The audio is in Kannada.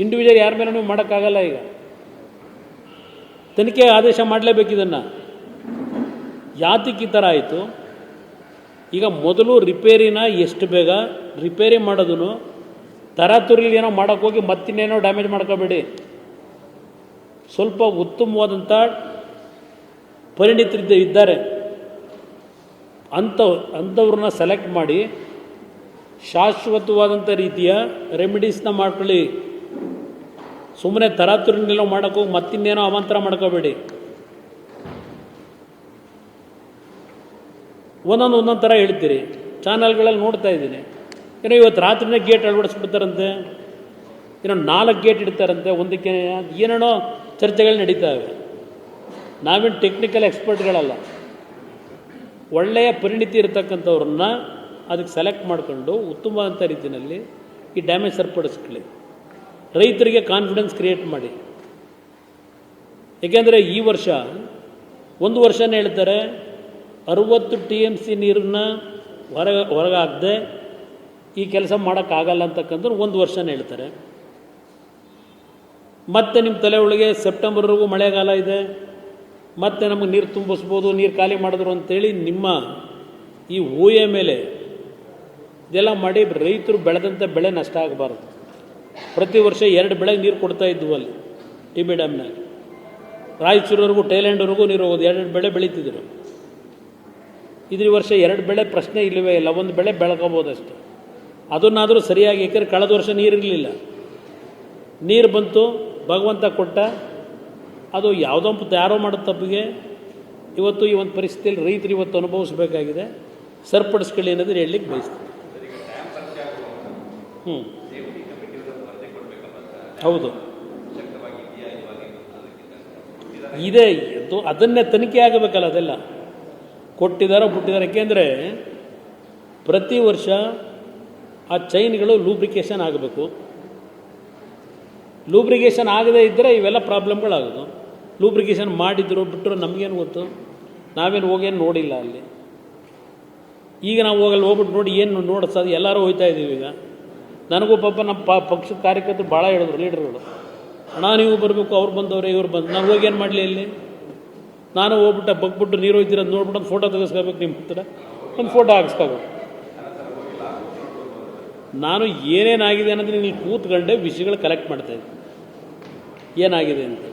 ಇಂಡಿವಿಜುವಲ್ ಯಾರ ಮೇಲೆ ಮಾಡೋಕ್ಕಾಗಲ್ಲ ಈಗ. ತನಿಖೆ ಆದೇಶ ಮಾಡಲೇಬೇಕು ಇದನ್ನು. ಯಾತಕ್ಕೆ ಈ ಥರ ಆಯಿತು? ಈಗ ಮೊದಲು ರಿಪೇರಿನ ಎಷ್ಟು ಬೇಗ? ರಿಪೇರಿ ಮಾಡೋದನ್ನು ತರಾತುರಿಲಿ ಏನೋ ಮಾಡೋಕ್ಕೆ ಹೋಗಿ ಮತ್ತಿನ್ನೇನೋ ಡ್ಯಾಮೇಜ್ ಮಾಡ್ಕೋಬೇಡಿ. ಸ್ವಲ್ಪ ಉತ್ತಮವಾದಂಥ ಪರಿಣಿತರಿದ್ದ ಇದ್ದಾರೆ. ಅಂಥವ್, ಅಂಥವ್ರನ್ನ ಸೆಲೆಕ್ಟ್ ಮಾಡಿ ಶಾಶ್ವತವಾದಂಥ ರೀತಿಯ ರೆಮಿಡೀಸ್ನ ಮಾಡ್ಕೊಳ್ಳಿ. ಸುಮ್ಮನೆ ತರಾತುರಿನೆಲ್ಲ ಮಾಡೋಕ್ಕೂ ಮತ್ತಿನ್ನೇನೋ ಅವಾಂತರ ಮಾಡ್ಕೋಬೇಡಿ. ಒಂದೊಂದು ಒಂದೊಂದು ಥರ ಹೇಳ್ತೀರಿ. ಚಾನಲ್ಗಳಲ್ಲಿ ನೋಡ್ತಾ ಇದ್ದೀನಿ. ಏನೋ ಇವತ್ತು ರಾತ್ರಿನೇ ಗೇಟ್ ಅಳವಡಿಸ್ಬಿಡ್ತಾರಂತೆ. ಏನೋ ನಾಲ್ಕು ಗೇಟ್ ಇಡ್ತಾರಂತೆ. ಒಂದಕ್ಕೆ ಏನೇನೋ ಚರ್ಚೆಗಳು ನಡೀತಾವೆ ನಾವೇನು ಟೆಕ್ನಿಕಲ್ ಎಕ್ಸ್ಪರ್ಟ್ಗಳಲ್ಲ ಒಳ್ಳೆಯ ಪರಿಣಿತಿ ಇರತಕ್ಕಂಥವ್ರನ್ನ ಅದಕ್ಕೆ ಸೆಲೆಕ್ಟ್ ಮಾಡಿಕೊಂಡು ಉತ್ತಮವಾದಂಥ ರೀತಿಯಲ್ಲಿ ಈ ಡ್ಯಾಮೇಜ್ ಸರಿಪಡಿಸ್ಕೊಳ್ಳಿ. ರೈತರಿಗೆ ಕಾನ್ಫಿಡೆನ್ಸ್ ಕ್ರಿಯೇಟ್ ಮಾಡಿ. ಏಕೆಂದರೆ ಈ ವರ್ಷ, ಒಂದು ವರ್ಷನೇ ಹೇಳ್ತಾರೆ, ಅರುವತ್ತು ಟಿ ಎಂ ಸಿ ನೀರನ್ನ ಹೊರ, ಹೊರಗಾಗದೆ ಈ ಕೆಲಸ ಮಾಡೋಕ್ಕಾಗಲ್ಲ ಅಂತಕ್ಕಂಥ ಒಂದು ವರ್ಷನೇ ಹೇಳ್ತಾರೆ. ಮತ್ತೆ ನಿಮ್ಮ ತಲೆ ಒಳಗೆ ಸೆಪ್ಟೆಂಬರ್ವರೆಗೂ ಮಳೆಗಾಲ ಇದೆ. ಮತ್ತೆ ನಮಗೆ ನೀರು ತುಂಬಿಸ್ಬೋದು, ನೀರು ಖಾಲಿ ಮಾಡಿದ್ರು ಅಂತೇಳಿ ನಿಮ್ಮ ಈ ಊಹೆ ಮೇಲೆ ಇದೆಲ್ಲ ಮಾಡಿ ರೈತರು ಬೆಳೆದಂಥ ಬೆಳೆ ನಷ್ಟ ಆಗಬಾರ್ದು. ಪ್ರತಿ ವರ್ಷ ಎರಡು ಬೆಳೆಗೆ ನೀರು ಕೊಡ್ತಾ ಇದ್ವು ಅಲ್ಲಿ ಟಿ ಬಿ ಡ್ಯಾಮ್ನಾಗ ರಾಯಚೂರವರೆಗೂ ಟೈಲ್ಯಾಂಡ್ವರೆಗೂ ನೀರು ಹೋಗೋದು. ಎರಡು ಬೆಳೆ ಬೆಳೀತಿದ್ರು. ಇದ್ರ ವರ್ಷ ಎರಡು ಬೆಳೆ ಪ್ರಶ್ನೆ ಇಲ್ಲವೇ ಇಲ್ಲ. ಒಂದು ಬೆಳೆ ಬೆಳ್ಕೋಬೋದಷ್ಟೆ ಅದನ್ನಾದರೂ ಸರಿಯಾಗಿ ಏಕೆಂದರೆ ಕಳೆದ ವರ್ಷ ನೀರಿರಲಿಲ್ಲ ನೀರು ಬಂತು, ಭಗವಂತ ಕೊಟ್ಟ. ಅದು ಯಾವುದೋ ಯಾರೋ ಮಾಡೋ ತಪ್ಪಿಗೆ ಇವತ್ತು ಈ ಒಂದು ಪರಿಸ್ಥಿತಿಯಲ್ಲಿ ರೈತರು ಇವತ್ತು ಅನುಭವಿಸಬೇಕಾಗಿದೆ. ಸರಿಪಡಿಸ್ಕೊಳ್ಳಿ ಅನ್ನೋದು ಹೇಳಲಿಕ್ಕೆ ಬಯಸ್ತೀನಿ. ಹ್ಞೂ ಹೌದು. ಇದೆ, ಅದು, ಅದನ್ನೇ ತನಿಖೆ ಆಗಬೇಕಲ್ಲ ಅದೆಲ್ಲ. ಕೊಟ್ಟಿದ್ದಾರೋ ಬಿಟ್ಟಿದ್ದಾರೆ ಯಾಕೆಂದರೆ ಪ್ರತಿ ವರ್ಷ ಆ ಚೈನ್ಗಳು ಲೂಬ್ರಿಕೇಷನ್ ಆಗಬೇಕು. ಲೂಬ್ರಿಕೇಷನ್ ಆಗದೇ ಇದ್ದರೆ ಇವೆಲ್ಲ ಪ್ರಾಬ್ಲಮ್ಗಳಾಗೋದು. ಲೂಬ್ರಿಕೇಷನ್ ಮಾಡಿದ್ರು ಬಿಟ್ಟರು ನಮಗೇನು ಗೊತ್ತು? ನಾವೇನು ಹೋಗೇನು ನೋಡಿಲ್ಲ ಅಲ್ಲಿ. ಈಗ ನಾವು ಹೋಗಲ್ಲಿ, ಹೋಗ್ಬಿಟ್ಟು ನೋಡಿ, ಏನು ನೋಡಿಸೋದು ಎಲ್ಲರೂ ಹೋಗ್ತಾ ಇದ್ದೀವಿ ಈಗ. ನನಗೂ ಪಾಪ ನಮ್ಮ ಪಾ, ಪಕ್ಷದ ಕಾರ್ಯಕರ್ತರು ಭಾಳ ಹೇಳಿದ್ರು, ಲೀಡರ್ಗಳು. ಅಣ್ಣ, ನೀವು ಬರಬೇಕು, ಅವ್ರು ಬಂದವ್ರೆ, ಇವ್ರು ಬಂದು, ನಾನು ಹೋಗಿ ಏನು ಮಾಡಲಿ ಇಲ್ಲಿ? ನಾನು ಹೋಗ್ಬಿಟ್ಟು, ಬಗ್ಬಿಟ್ಟು ನೀರು ಹೋಯ್ತೀರ ನೋಡ್ಬಿಟ್ಟು ಫೋಟೋ ತೆಗೆಸ್ಕೋಬೇಕು ನಿಮ್ಮ ಹತ್ರ. ಒಂದು ಫೋಟೋ ಹಾಕ್ಸ್ಕೋಬೇಕು. ನಾನು ಏನೇನಾಗಿದೆ ಅನ್ನೋದನ್ನ ನೀವು ಕೂತ್ಕೊಂಡೆ, ವಿಷಯಗಳು ಕಲೆಕ್ಟ್ ಮಾಡ್ತಾಯಿದ್ದೆ ಏನಾಗಿದೆ ಅಂತ.